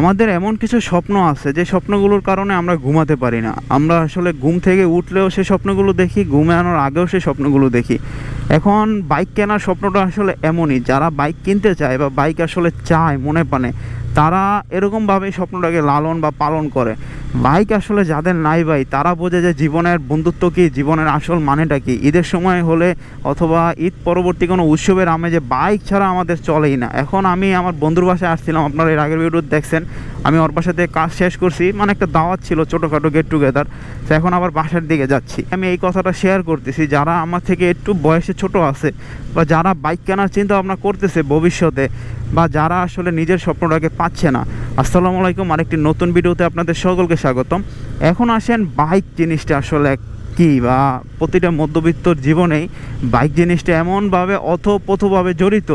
আমাদের এমন কিছু স্বপ্ন আছে, যে স্বপ্নগুলোর কারণে আমরা ঘুমাতে পারি না। আমরা আসলে ঘুম থেকে উঠলেও সেই স্বপ্নগুলো দেখি, ঘুমানোর আগেও সেই স্বপ্নগুলো দেখি। এখন বাইক কেনার স্বপ্নটা আসলে এমনই, যারা বাইক কিনতে চায় বা বাইক আসলে চায়, মনে পানে তারা এরকমভাবে স্বপ্নটাকে লালন বা পালন করে। বাইক আসলে যাদের নাই ভাই, তারা বোঝে যে জীবনের বন্ধুত্ব কী, জীবনের আসল মানেটা কী? ঈদের সময় হলে অথবা ঈদ পরবর্তী কোনো উৎসবের আমেজে বাইক ছাড়া আমাদের চলেই না। এখন আমি আমার বন্ধুর বাসায় আসছিলাম, আপনারা এর আগের ভিডিও দেখছেন। আমি ওর বাসাতে কাজ শেষ করছি মানে একটা দাওয়াত ছিল ছোটোখাটো গেট টুগেদার তো এখন আবার বাসার দিকে যাচ্ছি। আমি এই কথাটা শেয়ার করতেছি, যারা আমার থেকে একটু বয়সে ছোট আছে, বা যারা বাইক কেনার চিন্তা ভাবনা করতেছে ভবিষ্যতে, বা যারা আসলে নিজের স্বপ্নটাকে পাচ্ছে না। আসসালামু আলাইকুম, আরেকটি নতুন ভিডিওতে আপনাদের সকলকে স্বাগতম। এখন আসেন বাইক জিনিসটা আসলে কি, বা প্রতিটা মধ্যবিত্তর জীবনেই বাইক জিনিসটা এমনভাবে, অথপথভাবে জড়িত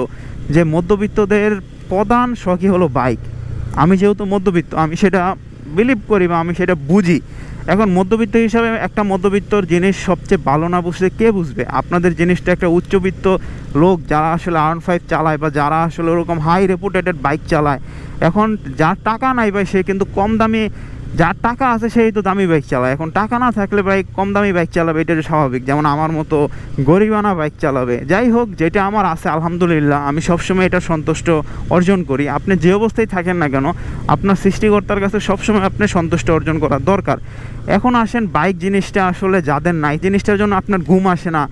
যে মধ্যবিত্তদের প্রধান শখই হলো বাইক আমি যেহেতু মধ্যবিত্ত, আমি সেটা বিলিভ করি বা আমি সেটা বুঝি। এখন মধ্যবিত্ত হিসাবে একটা মধ্যবিত্তর জিনিস সবচেয়ে ভালো না বুঝলে কে বুঝবে? আপনাদের জিনিসটা একটা উচ্চবিত্ত লোক যারা আসলে আর্ন ফাইভ চালায় বা যারা আসলে ওরকম হাই রেপুটেটেড বাইক চালায়। এখন যার টাকা নাই ভাই, সে কিন্তু কম দামি যার টাকা আছে সেই তো দামি বাইক চালায়। এখন টাকা না থাকলে ভাই কম দামি বাইক চালাবে এটা স্বাভাবিক। যেমন আমার মতো গরিবানা বাইক চালাবে। যাই হোক, যেটা আমার আছে, আলহামদুলিল্লাহ, আমি সবসময় এটা সন্তুষ্ট অর্জন করি। আপনি যে অবস্থায় থাকেন না কেন, আপনার সৃষ্টিকর্তার কাছে সবসময় আপনি সন্তুষ্ট অর্জন করা দরকার। এখন আসেন বাইক জিনিসটা আসলে যাদের নাই, জিনিসটার জন্য আপনার ঘুম আসে না,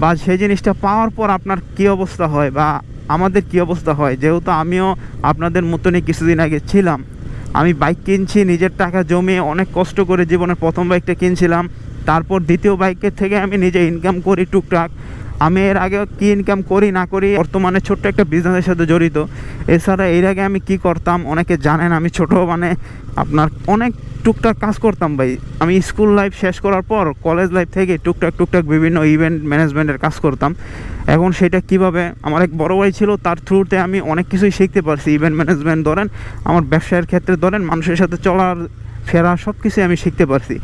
বা সেই জিনিসটা পাওয়ার পর আপনার কী অবস্থা হয়, বা আমাদের কী অবস্থা হয়, যেহেতু আমিও আপনাদের মতনই কিছুদিন আগে ছিলাম। আমি বাইক কিনছি, নিজের টাকা জমিয়ে অনেক কষ্ট করে জীবনের প্রথম বাইকটা কিনছিলাম। তারপর দ্বিতীয় বাইকের থেকে আমি নিজে ইনকাম করি টুকটাক। আমি এর আগে কি ইনকাম করি না করি বর্তমানে ছোট্ট একটা বিজনেসের সাথে জড়িত। এছাড়া এর আগে আমি কি করতাম অনেকে জানেন আমি ছোট মানে আপনার অনেক টুকটাক কাজ করতাম ভাই। আমি স্কুল লাইফ শেষ করার পর কলেজ লাইফ থেকে টুকটাক টুকটাক বিভিন্ন ইভেন্ট ম্যানেজমেন্টের কাজ করতাম। এখন সেটা কীভাবে, আমার এক বড় ভাই ছিল, তার থ্রুতে আমি অনেক কিছুই শিখতে পারছি। ইভেন্ট ম্যানেজমেন্ট ধরেন, আমার ব্যবসায়ের ক্ষেত্রে ধরেন, মানুষের সাথে চলার ফেরা সব কিছুই আমি শিখতে পারছি।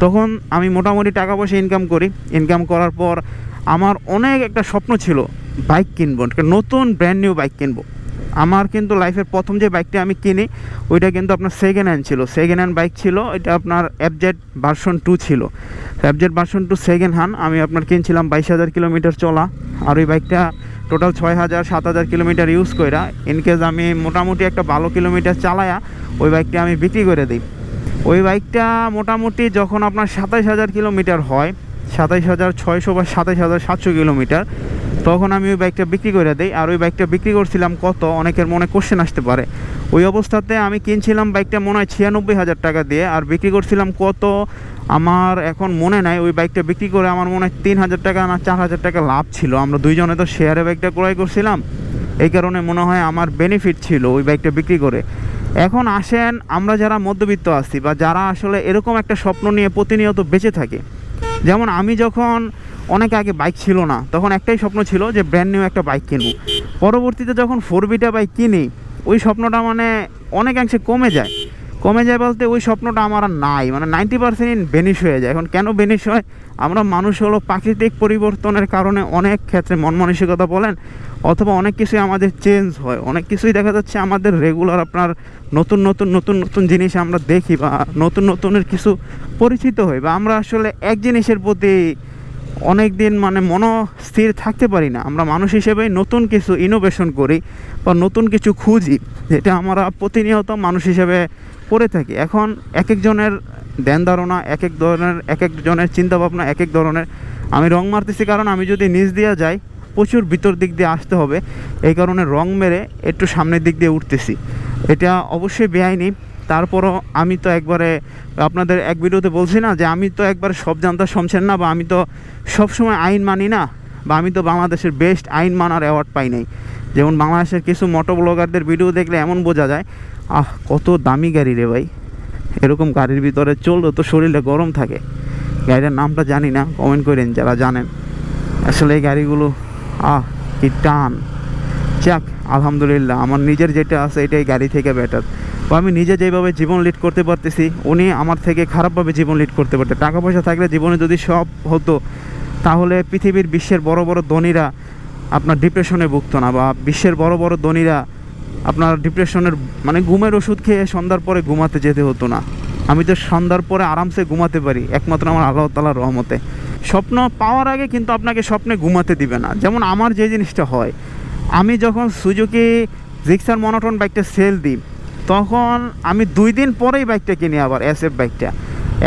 তখন আমি মোটামুটি টাকা পয়সা ইনকাম করি। ইনকাম করার পর আমার অনেক একটা স্বপ্ন ছিল বাইক কিনবো, একটা নতুন ব্র্যান্ড নিউ বাইক কিনবো। আমার কিন্তু লাইফের প্রথম যে বাইকটা আমি কিনি, ওইটা কিন্তু আপনার সেকেন্ড হ্যান্ড ছিল। সেকেন্ড হ্যান্ড বাইক ছিল, এটা আপনার অ্যাপজেড ভার্সন টু ছিল। FZ version two second hand আমি আপনার কিনছিলাম বাইশ হাজার কিলোমিটার চলা। আর ওই বাইকটা টোটাল ছয় হাজার, সাত হাজার কিলোমিটার ইউজ কইরা ইনকেস আমি মোটামুটি একটা ভালো কিলোমিটার চালায়া, ওই বাইকটা আমি বিক্রি করে দিই। ওই বাইকটা মোটামুটি যখন আপনার সাতাইশ হাজার কিলোমিটার হয় সাতাইশ হাজার ছয়শো বা সাতাইশ হাজার সাতশো কিলোমিটার। তখন আমি ওই বাইকটা বিক্রি করে দিই। আর ওই বাইকটা বিক্রি করছিলাম কত? অনেকের মনে কোশ্চেন আসতে পারে। ওই অবস্থাতে আমি কিনছিলাম বাইকটা মনে হয় ছিয়ানব্বই হাজার টাকা দিয়ে। আর বিক্রি করছিলাম কত? আমার এখন মনে নাই। ওই বাইকটা বিক্রি করে আমার মনে হয় তিন হাজার টাকা না চার হাজার টাকা লাভ ছিল। আমরা দুইজনে তো শেয়ারে বাইকটা ক্রয় করছিলাম। এই কারণে মনে হয় আমার বেনিফিট ছিল ওই বাইকটা বিক্রি করে। এখন আসেন আমরা যারা মধ্যবিত্ত আছি বা যারা আসলে এরকম একটা স্বপ্ন নিয়ে প্রতিনিয়ত বেঁচে থাকে যেমন আমি যখন অনেক আগে বাইক ছিল না, তখন একটাই স্বপ্ন ছিল যে ব্র্যান্ড নিউ একটা বাইক কিনবো। পরবর্তীতে যখন ফোর বিটা বাইক কিনি, ওই স্বপ্নটা মানে অনেকাংশে কমে যায়। কমে যায় বলতে ওই স্বপ্নটা আমার আর নাই। মানে নাইনটি পার্সেন্ট বেনিশ হয়ে যায়। এখন কেন বেনিশ হয়? আমরা মানুষ হলো প্রাকৃতিক পরিবর্তনের কারণে অনেক ক্ষেত্রে মন মানসিকতা বলেন, অথবা অনেক কিছুই আমাদের চেঞ্জ হয়। অনেক কিছুই দেখা যাচ্ছে আমাদের রেগুলার আপনার নতুন নতুন নতুন নতুন জিনিস আমরা দেখি বা নতুন, নতুনের কিছু পরিচিত হই বা আমরা আসলে এক জিনিসের প্রতি অনেক দিন মানে মনস্থির থাকতে পারি না। আমরা মানুষ হিসেবে নতুন কিছু ইনোভেশন করি বা নতুন কিছু খুঁজি, যেটা আমরা প্রতিনিয়ত মানুষ হিসেবে করে থাকি। এখন এক একজনের ধ্যান ধারণা এক এক ধরনের এক একজনের চিন্তাভাবনা এক এক ধরনের। আমি রং মারতেছি কারণ আমি যদি নিচ দিয়ে যাই, প্রচুর ভিতর দিক দিয়ে আসতে হবে। এই কারণে রং মেরে একটু সামনের দিক দিয়ে উঠতেছি। এটা অবশ্যই বেআইনি। তারপরও আমি তো একবারে আপনাদের এক ভিডিওতে বলছি না যে আমি তো একবার সব জানতা শমছেন না বা আমি তো সব সময় আইন মানি না বা আমি তো বাংলাদেশের বেস্ট আইন মানার অ্যাওয়ার্ড পাই নাই। যেমন বাংলাদেশের কিছু মোটো ব্লগারদের ভিডিও দেখলে এমন বোঝা যায় আহ, কত দামি গাড়ি রে ভাই। এরকম গাড়ির ভিতরে চললে তো শরীরে গরম থাকে। গাড়িটার নামটা জানি না কমেন্ট করেন যারা জানেন। আসলে এই গাড়িগুলো, আহ, কি টান। যাক, আলহামদুলিল্লাহ, আমার নিজের যেটা আছে এটাই গাড়ি থেকে বেটার বা আমি নিজে যেভাবে জীবন লিড করতে পারতেছি, উনি আমার থেকে খারাপভাবে জীবন লিড করতে পারতে টাকা পয়সা থাকলে জীবনে যদি সব হতো, তাহলে পৃথিবীর বিশ্বের বড় বড় ধনীরা আপনার ডিপ্রেশনে ভুগতো না বা বিশ্বের বড় বড় ধনীরা আপনার ডিপ্রেশনের মানে ঘুমের ওষুধ খেয়ে সন্ধ্যার পরে ঘুমাতে যেতে হতো না। আমি তো সন্ধ্যার পরে আরামসে ঘুমাতে পারি, একমাত্র আমার আল্লাহ তালার রহমতে। স্বপ্ন পাওয়ার আগে কিন্তু আপনাকে স্বপ্নে ঘুমাতে দিবে না। যেমন আমার যে জিনিসটা হয়, আমি যখন সুজুকি জিক্সার মনোটন বাইকটা সেল দিই, তখন আমি দুই দিন পরেই বাইকটা কিনি আবার, এসএফ বাইকটা।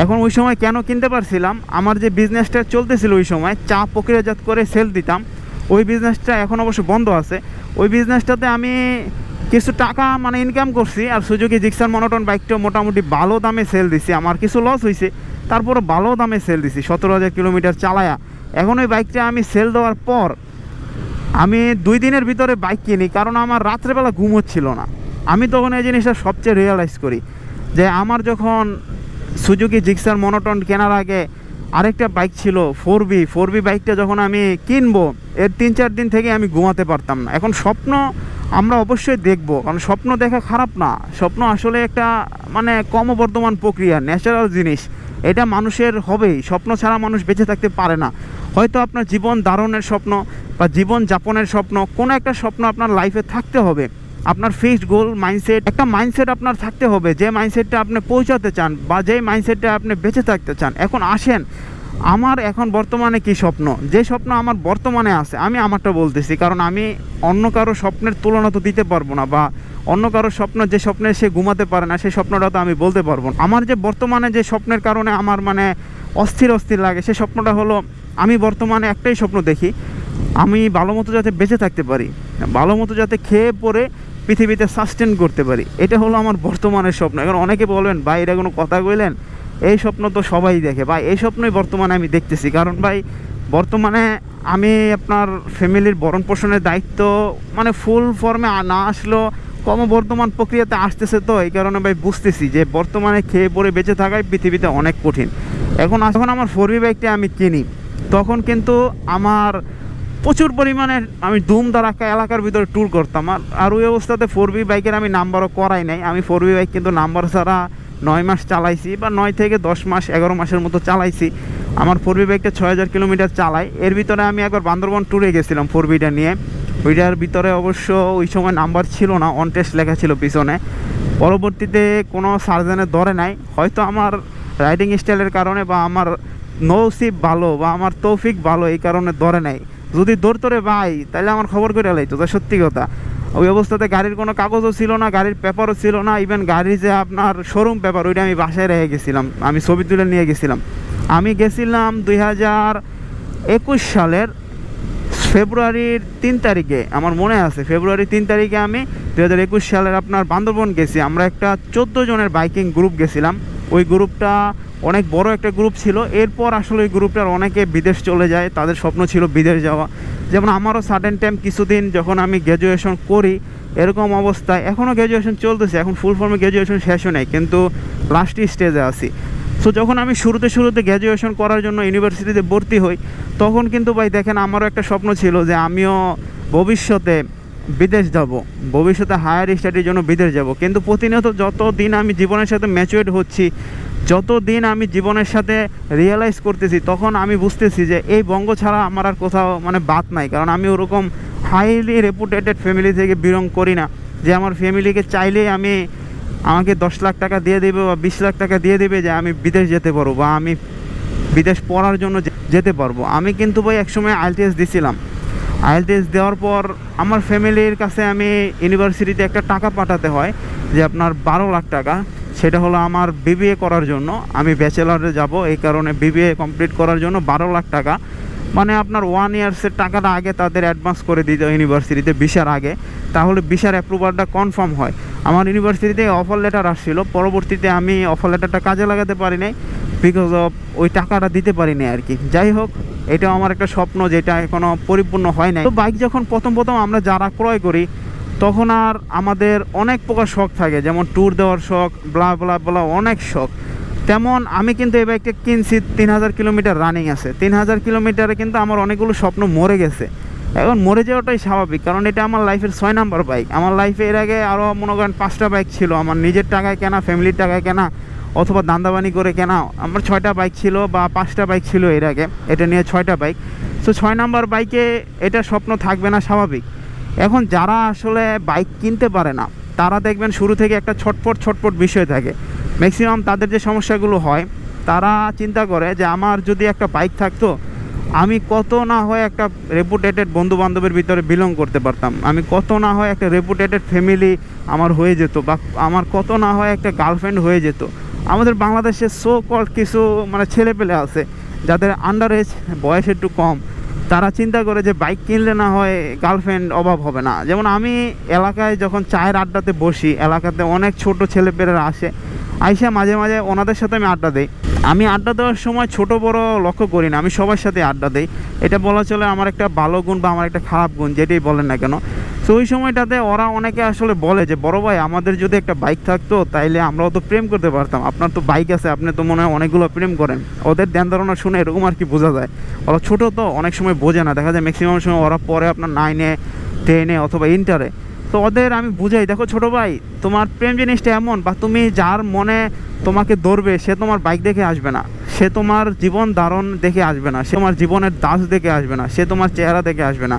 এখন ওই সময় কেন কিনতে পারছিলাম? আমার যে বিজনেসটা চলতেছিল ওই সময়, চা প্রক্রিয়াজাত করে সেল দিতাম, ওই বিজনেসটা এখন অবশ্য বন্ধ আছে। ওই বিজনেসটাতে আমি কিছু টাকা মানে ইনকাম করছি আর সুযোগে জিক্সার, মনোটন বাইকটা মোটামুটি ভালো দামে সেল দিছি। আমার কিছু লস হয়েছে তারপরে ভালো দামে সেল দিছি, সতেরো হাজার কিলোমিটার চালায়া। এখন ওই বাইকটা আমি সেল দেওয়ার পর আমি দুই দিনের ভিতরে বাইক কিনি, কারণ আমার রাত্রেবেলা ঘুম হচ্ছিল না। আমি তখন এই জিনিসটা সবচেয়ে রিয়েলাইজ করি যে আমার যখন সুজুকি, জিক্সার, মনোটন কেনার আগে আরেকটা বাইক ছিল ফোর বি ফোর বি বাইকটা যখন আমি কিনবো, এর তিন চার দিন থেকে আমি ঘুমাতে পারতাম না। এখন স্বপ্ন আমরা অবশ্যই দেখব, কারণ স্বপ্ন দেখা খারাপ না। স্বপ্ন আসলে একটা মানে ক্রমবর্ধমান প্রক্রিয়া ন্যাচারাল জিনিস। এটা মানুষের হবেই। স্বপ্ন ছাড়া মানুষ বেঁচে থাকতে পারে না। হয়তো আপনার জীবন ধারণের স্বপ্ন বা জীবন যাপনের স্বপ্ন, কোনো একটা স্বপ্ন আপনার লাইফে থাকতে হবে। আপনার ফিক্সড গোল মাইন্ডসেট একটা মাইন্ডসেট আপনার থাকতে হবে, যে মাইন্ডসেটটা আপনি পৌঁছাতে চান বা যে মাইন্ডসেটটা আপনি বেঁচে থাকতে চান। এখন আসেন আমার এখন বর্তমানে কি স্বপ্ন? যে স্বপ্ন আমার বর্তমানে আছে, আমি আমারটা বলতেছি। কারণ আমি অন্য কারও স্বপ্নের তুলনা তো দিতে পারব না, বা অন্য কারও স্বপ্ন যে স্বপ্নে সে ঘুমাতে পারে না সেই স্বপ্নটা তো আমি বলতে পারব না। আমার যে বর্তমানে যে স্বপ্নের কারণে আমার মানে অস্থির অস্থির লাগে সেই স্বপ্নটা হলো, আমি বর্তমানে একটাই স্বপ্ন দেখি, আমি ভালো মতো যাতে বেঁচে থাকতে পারি, ভালো মতো যাতে খেয়ে পরে পৃথিবীতে সাস্টেন করতে পারি। এটা হলো আমার বর্তমানের স্বপ্ন। এখন অনেকে বলবেন ভাই, এটা কোনো কথা কইলেন? এই স্বপ্ন তো সবাই দেখে। ভাই, এই স্বপ্নই বর্তমানে আমি দেখতেছি। কারণ ভাই, বর্তমানে আমি আপনার ফ্যামিলির ভরণ পোষণের দায়িত্ব মানে ফুল ফর্মে না আসলেও ক্রমবর্ধমান প্রক্রিয়াতে আসতেছে তো, এই কারণে ভাই বুঝতেছি যে বর্তমানে খেয়ে পরে বেঁচে থাকাই পৃথিবীতে অনেক কঠিন। এখন যখন আমার ফোর বাইকটা আমি কিনি, তখন কিন্তু আমার প্রচুর পরিমাণে আমি ধুম ধারাক্কা এলাকার ভিতরে ট্যুর করতাম। আর আর ওই অবস্থাতে ফোর বি বাইকের আমি নাম্বারও করাই নাই। আমি ফোর বি বাইক কিন্তু নাম্বার ছাড়া নয় মাস চালাইছি বা নয় থেকে দশ মাস, এগারো মাসের মতো চালাইছি। আমার ফোর বি বাইকটা ছয় হাজার কিলোমিটার চালাই এর ভিতরে আমি একবার বান্দরবন ট্যুরে গেছিলাম ফোর বিটা নিয়ে। ওইটার ভিতরে অবশ্য ওই সময় নাম্বার ছিল না অন টেস্ট লেখা ছিল পিছনে। পরবর্তীতে কোনো সার্জেনের ধরে নাই। হয়তো আমার রাইডিং স্টাইলের কারণে বা আমার নৌসিব ভালো বা আমার তৌফিক ভালো এই কারণে ধরে নাই। যদি ধরতো রে ভাই, তাহলে আমার খবর করে লাইতো, তা সত্যি কথা। ওই অবস্থাতে গাড়ির কোনো কাগজও ছিল না, গাড়ির পেপারও ছিল না ইভেন গাড়ির যে আপনার শোরুম পেপার ওইটা আমি বাসায় রেখে গেছিলাম, আমি ছবি তুলে নিয়ে গেছিলাম। আমি গেছিলাম দুই হাজার একুশ সালের ফেব্রুয়ারির তিন তারিখে, আমার মনে আছে ফেব্রুয়ারি তিন তারিখে আমি দু হাজার একুশ সালের আপনার বান্দরবন গেছি। আমরা একটা চোদ্দ জনের বাইকিং গ্রুপ গেছিলাম। ওই গ্রুপটা অনেক বড় একটা গ্রুপ ছিল। এরপর আসলে ওই গ্রুপটার অনেকে বিদেশ চলে যায়, তাদের স্বপ্ন ছিল বিদেশ যাওয়া। যেমন আমারও সাডেন টাইম কিছুদিন যখন আমি গ্র্যাজুয়েশন করি, এরকম অবস্থায় এখনও গ্র্যাজুয়েশন চলতেছে, এখন ফুল ফর্মে গ্র্যাজুয়েশন শেষও নেই, কিন্তু লাস্ট স্টেজে আছি। সো যখন আমি শুরুতে শুরুতে গ্র্যাজুয়েশন করার জন্য ইউনিভার্সিটিতে ভর্তি হই, তখন কিন্তু ভাই দেখেন আমারও একটা স্বপ্ন ছিল যে আমিও ভবিষ্যতে বিদেশ যাব, ভবিষ্যতে হায়ার স্টাডির জন্য বিদেশ যাব। কিন্তু প্রতিনিয়ত যত দিন আমি জীবনের সাথে ম্যাচুয়েট হচ্ছি যত দিন আমি জীবনের সাথে রিয়েলাইজ করতেছি, তখন আমি বুঝতেছি যে এই বঙ্গ ছাড়া আমার আর কোথাও মানে বাদ নাই। কারণ আমি ওরকম হাইলি রেপুটেটেড ফ্যামিলি থেকে বিলং করি না। যে আমার ফ্যামিলিকে চাইলেই আমি আমাকে দশ লাখ টাকা দিয়ে দেবে বা বিশ লাখ টাকা দিয়ে দেবে যে আমি বিদেশ যেতে পারব বা আমি বিদেশ পড়ার জন্য যেতে পারব। আমি কিন্তু ভাই একসময় আইএলটিএস দিছিলাম। আইএলটিএস দেওয়ার পর আমার ফ্যামিলির কাছে আমি ইউনিভার্সিটিতে একটা টাকা পাঠাতে হয় যে আপনার বারো লাখ টাকা। সেটা হলো আমার বিবিএ করার জন্য। আমি ব্যাচেলারে যাব, এই কারণে বিবিএ কমপ্লিট করার জন্য বারো লাখ টাকা। মানে আপনার ওয়ান ইয়ার্সের টাকাটা আগে তাদের অ্যাডভান্স করে দিতে ইউনিভার্সিটিতে বিশার আগে। তাহলে বিশার অ্যাপ্রুভালটা কনফার্ম হয়। আমার ইউনিভার্সিটিতে অফার লেটার আসছিল, পরবর্তীতে আমি অফার লেটারটা কাজে লাগাতে পারি নাই বিকজ অফ ওই টাকাটা দিতে পারিনি আর কি। যাই হোক, এটাও আমার একটা স্বপ্ন, যেটা এখনও পরিপূর্ণ হয় নাই। তো বাইক যখন প্রথম প্রথম আমরা যারা ক্রয় করি তখন আর আমাদের অনেক প্রকার শখ থাকে, যেমন ট্যুর দেওয়ার শখ ব্লা ব্লা ব্লা অনেক শখ। তেমন আমি কিন্তু এই বাইকটা কিনছি তিন হাজার কিলোমিটার রানিং আছে। তিন হাজার কিলোমিটারে কিন্তু আমার অনেকগুলো স্বপ্ন মরে গেছে। এখন মরে যাওয়াটাই স্বাভাবিক, কারণ এটা আমার লাইফের ছয় নাম্বার বাইক আমার লাইফে এর আগে আরও মনে করেন পাঁচটা বাইক ছিল। আমার নিজের টাকায় কেনা ফ্যামিলির টাকায় কেনা, অথবা দান্দাবানি করে কেনা, আমার ছয়টা বাইক ছিল বা পাঁচটা বাইক ছিল এর আগে। এটা নিয়ে ছয়টা বাইক সো ছয় নাম্বার বাইকে এটা স্বপ্ন থাকবে না স্বাভাবিক। এখন যারা আসলে বাইক কিনতে পারে না, তারা দেখবেন শুরু থেকে একটা ছটপট ছটপট বিষয় থাকে। ম্যাক্সিমাম তাদের যে সমস্যাগুলো হয়, তারা চিন্তা করে যে আমার যদি একটা বাইক থাকতো, আমি কত না হয় একটা রেপুটেটেড বন্ধু বান্ধবের ভিতরে বিলং করতে পারতাম। আমি কত না হয় একটা রেপুটেটেড ফ্যামিলি আমার হয়ে যেত বা আমার কত না হয় একটা গার্লফ্রেন্ড হয়ে যেত। আমাদের বাংলাদেশে সো কল কিছু মানে ছেলেপেলে আছে, যাদের আন্ডার এজ বয়স একটু কম। তারা চিন্তা করে যে বাইক কিনলে না হয় গার্লফ্রেন্ড অভাব হবে না। যেমন আমি এলাকায় যখন চায়ের আড্ডাতে বসি, এলাকাতে অনেক ছোট ছেলেপেলেরা আসে, আইসা মাঝে মাঝে ওনাদের সাথে আমি আড্ডা দিই। আমি আড্ডা দেওয়ার সময় ছোট বড় লক্ষ্য করি না, আমি সবার সাথে আড্ডা দিই। এটা বলা চলে আমার একটা ভালো গুণ বা আমার একটা খারাপ গুণ, যেটাই বলেন না কেন। তো ওই সময়টাতে ওরা অনেকে আসলে বলে যে, বড় ভাই, আমাদের যদি একটা বাইক থাকতো, তাইলে আমরাও তো প্রেম করতে পারতাম। আপনার তো বাইক আছে, আপনি তো মনে হয় অনেকগুলো প্রেম করেন। ওদের ধ্যান ধারণা শুনে এরকম আর কি বোঝা যায়। ওরা ছোটো তো, অনেক সময় বোঝে না। দেখা যায় ম্যাক্সিমাম সময় ওরা পরে আপনার নাইনে টেনে অথবা ইন্টারে তো ওদের আমি বুঝাই, দেখো ছোট ভাই, তোমার প্রেম জিনিসটা এমন, বা তুমি যার মনে তোমাকে ধরবে, সে তোমার বাইক দেখে আসবে না। সে তোমার জীবন ধারণ দেখে আসবে না। সে তোমার জীবনের দাস দেখে আসবে না। সে তোমার চেহারা দেখে আসবে না।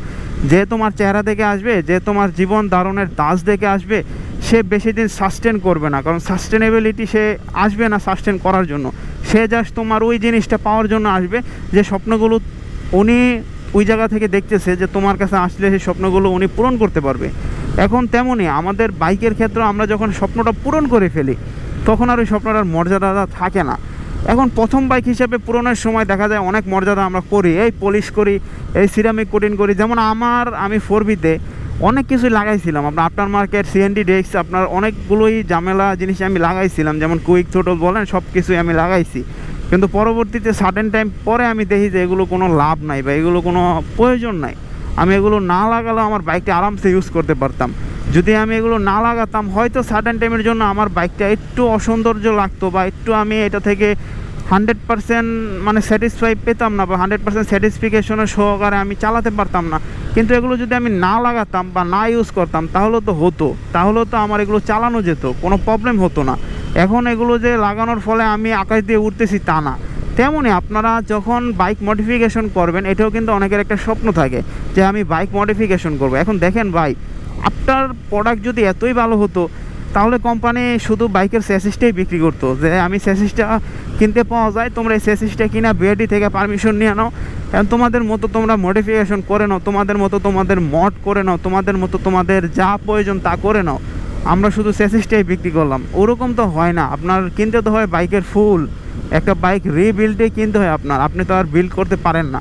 যে তোমার চেহারা দেখে আসবে, যে তোমার জীবন ধারণের দাস দেখে আসবে, সে বেশি দিন সাস্টেন করবে না। কারণ সাস্টেনেবিলিটি সে আসবে না সাস্টেন করার জন্য। সে জাস্ট তোমার ওই জিনিসটা পাওয়ার জন্য আসবে, যে স্বপ্নগুলো উনি ওই জায়গা থেকে দেখতেছে, যে তোমার কাছে আসলে সেই স্বপ্নগুলো উনি পূরণ করতে পারবে। এখন তেমনই আমাদের বাইকের ক্ষেত্রে আমরা যখন স্বপ্নটা পূরণ করে ফেলি, তখন আর ওই স্বপ্নটার মর্যাদাটা থাকে না। এখন প্রথম বাইক হিসেবে পূরণের সময় দেখা যায় অনেক মর্যাদা আমরা করি। এই পলিশ করি, এই সিরামিক কোটিং করি। যেমন আমার, আমি ফোর বিতে অনেক কিছুই লাগাইছিলাম। আপনার আফটার মার্কেট সিএনডি ডেস্ক আপনার অনেকগুলোই ঝামেলা জিনিস আমি লাগাইছিলাম। যেমন কুইক ছোটল বলেন সব কিছুই আমি লাগাইছি। কিন্তু পরবর্তীতে সাডেন টাইম পরে আমি দেখি যে এগুলো কোনো লাভ নাই বা এগুলো কোনো প্রয়োজন নাই। আমি এগুলো না লাগালেও আমার বাইকটা আরামসে ইউজ করতে পারতাম। যদি আমি এগুলো না লাগাতাম, হয়তো সাডেন টাইমের জন্য আমার বাইকটা একটু অসৌন্দর্য লাগতো বা একটু আমি এটা থেকে হান্ড্রেড পারসেন্ট মানে স্যাটিসফাই পেতাম না বা হান্ড্রেড পারসেন্ট স্যাটিসফিকেশনের সহকারে আমি চালাতে পারতাম না। কিন্তু এগুলো যদি আমি না লাগাতাম বা না ইউজ করতাম, তাহলে তো হতো। তাহলে তো আমার এগুলো চালানো যেত, কোনো প্রবলেম হতো না। এখন এগুলো যে লাগানোর ফলে আমি আকাশ দিয়ে উঠতেছি তা না। তেমনই আপনারা যখন বাইক মডিফিকেশন করবেন, এটাও কিন্তু অনেকের একটা স্বপ্ন থাকে যে আমি বাইক মডিফিকেশন করব। এখন দেখেন ভাই, আপনার প্রোডাক্ট যদি এতই ভালো হতো, তাহলে কোম্পানি শুধু বাইকের স্যাসিসটাই বিক্রি করতো। যে আমি স্যাসিসটা কিনতে পাওয়া যায়, তোমরা এই স্যাসিসটা কিনা বিআরডি থেকে পারমিশন নিয়ে নাও। এখন তোমাদের মতো তোমরা মডিফিকেশন করে নাও, তোমাদের মতো তোমাদের মড করে নাও, তোমাদের মতো তোমাদের যা প্রয়োজন তা করে নাও। আমরা শুধু স্যাসিসটাই বিক্রি করলাম। ওরকম তো হয় না। আপনার কিনতে তো হয় বাইকের ফুল একটা বাইক রিবিল্ডে কিনতে হয় আপনার। আপনি তো আর বিল্ড করতে পারেন না।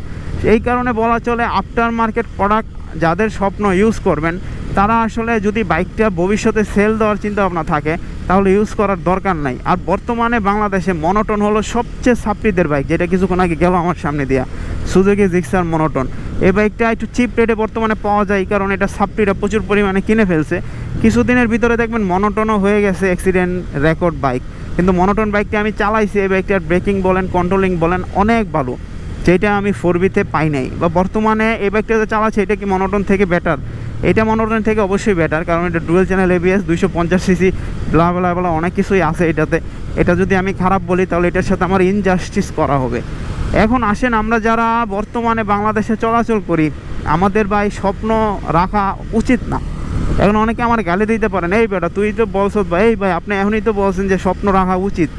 এই কারণে বলা চলে আফটার মার্কেট প্রোডাক্ট যাদের স্বপ্ন ইউজ করবেন, তারা আসলে যদি বাইকটা ভবিষ্যতে সেল দেওয়ার চিন্তা ভাবনা থাকে, তাহলে ইউজ করার দরকার নাই। আর বর্তমানে বাংলাদেশে মনোটন হলো সবচেয়ে সাপ্রিদের বাইক যেটা কিছুক্ষণ আগে গেল আমার সামনে দিয়া। সুজুকি জিক্সার মনোটন এই বাইকটা একটু চিপ রেটে বর্তমানে পাওয়া যায়, কারণ এটা সাপ্রিটা প্রচুর পরিমাণে কিনে ফেলছে। কিছুদিনের ভিতরে দেখবেন মনোটনও হয়ে গেছে অ্যাক্সিডেন্ট রেকর্ড বাইক কিন্তু মনোটন বাইকটা আমি চালাইছি, এই বাইকটার ব্রেকিং বলেন কন্ট্রোলিং বলেন, অনেক ভালো। যেটা আমি ফোর বিতে পাই নাই। বা বর্তমানে এই বাইকটা যে চালাচ্ছে, এটা কি মনোটন থেকে বেটার এটা মনোটন থেকে অবশ্যই বেটার কারণ এটা ডুয়েল চ্যানেল এবিএস দুইশো পঞ্চাশ সিসি ব্লা বলা বলা অনেক কিছুই আছে এটাতে। এটা যদি আমি খারাপ বলি, তাহলে এটার সাথে আমার ইনজাস্টিস করা হবে। এখন আসেন আমরা যারা বর্তমানে বাংলাদেশে চলাচল করি, আমাদের ভাই স্বপ্ন রাখা উচিত না। এখন অনেকে আমার গালি দিতে পারেন, এই বেটা, তুই তো বলছ ভাই এই ভাই, আপনি এখনই তো বলছেন যে স্বপ্ন রাখা উচিত।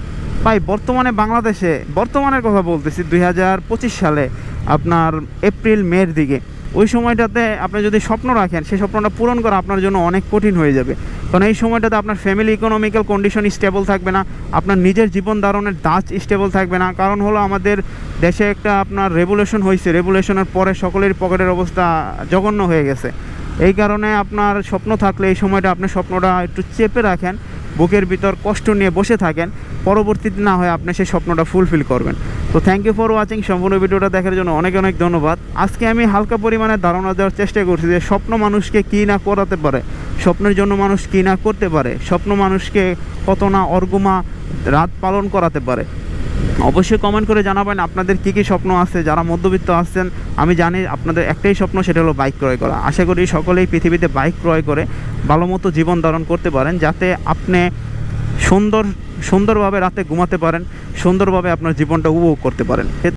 ভাই, বর্তমানে বাংলাদেশে, বর্তমানের কথা বলতেছি দুই হাজার পঁচিশ সালে, আপনার এপ্রিল, মের দিকে। ওই সময়টাতে আপনি যদি স্বপ্ন রাখেন, সেই স্বপ্নটা পূরণ করা আপনার জন্য অনেক কঠিন হয়ে যাবে। কারণ এই সময়টাতে আপনার ফ্যামিলি ইকোনমিক্যাল কন্ডিশন স্টেবল থাকবে না, আপনার নিজের জীবন ধারণের দাঁচ স্টেবল থাকবে না। কারণ হলো আমাদের দেশে একটা আপনার রেভুলেশন হয়েছে রেভুলেশনের পরে সকলের পকেটের অবস্থা জঘন্য হয়ে গেছে। এই কারণে আপনার স্বপ্ন থাকলে এই সময়টা আপনি স্বপ্নটা একটু চেপে রাখেন, বুকের ভিতর কষ্ট নিয়ে বসে থাকেন পরবর্তীতে না হয় আপনি সেই স্বপ্নটা ফুলফিল করবেন। তো থ্যাংক ইউ ফর ওয়াচিং সম্পূর্ণ ভিডিওটা দেখার জন্য অনেক অনেক ধন্যবাদ। আজকে আমি হালকা পরিমাণে ধারণা দেওয়ার চেষ্টা করছি যে স্বপ্ন মানুষকে কী না করাতে পারে, স্বপ্নের জন্য মানুষ কী না করতে পারে, স্বপ্ন মানুষকে কত না অর্গমা রাত পালন করাতে পারে। অবশ্যই কমেন্ট করে জানাবেন আপনাদের কী কী স্বপ্ন আছে, যারা মধ্যবিত্ত আছেন, আমি জানি আপনাদের একটাই স্বপ্ন সেটা হলো বাইক ক্রয় করা। আশা করি সকলেই পৃথিবীতে বাইক ক্রয় করে ভালো মতো জীবন ধারণ করতে পারেন, যাতে আপনি সুন্দর, সুন্দরভাবে রাতে ঘুমাতে পারেন, সুন্দরভাবে আপনার জীবনটা উপভোগ করতে পারেন।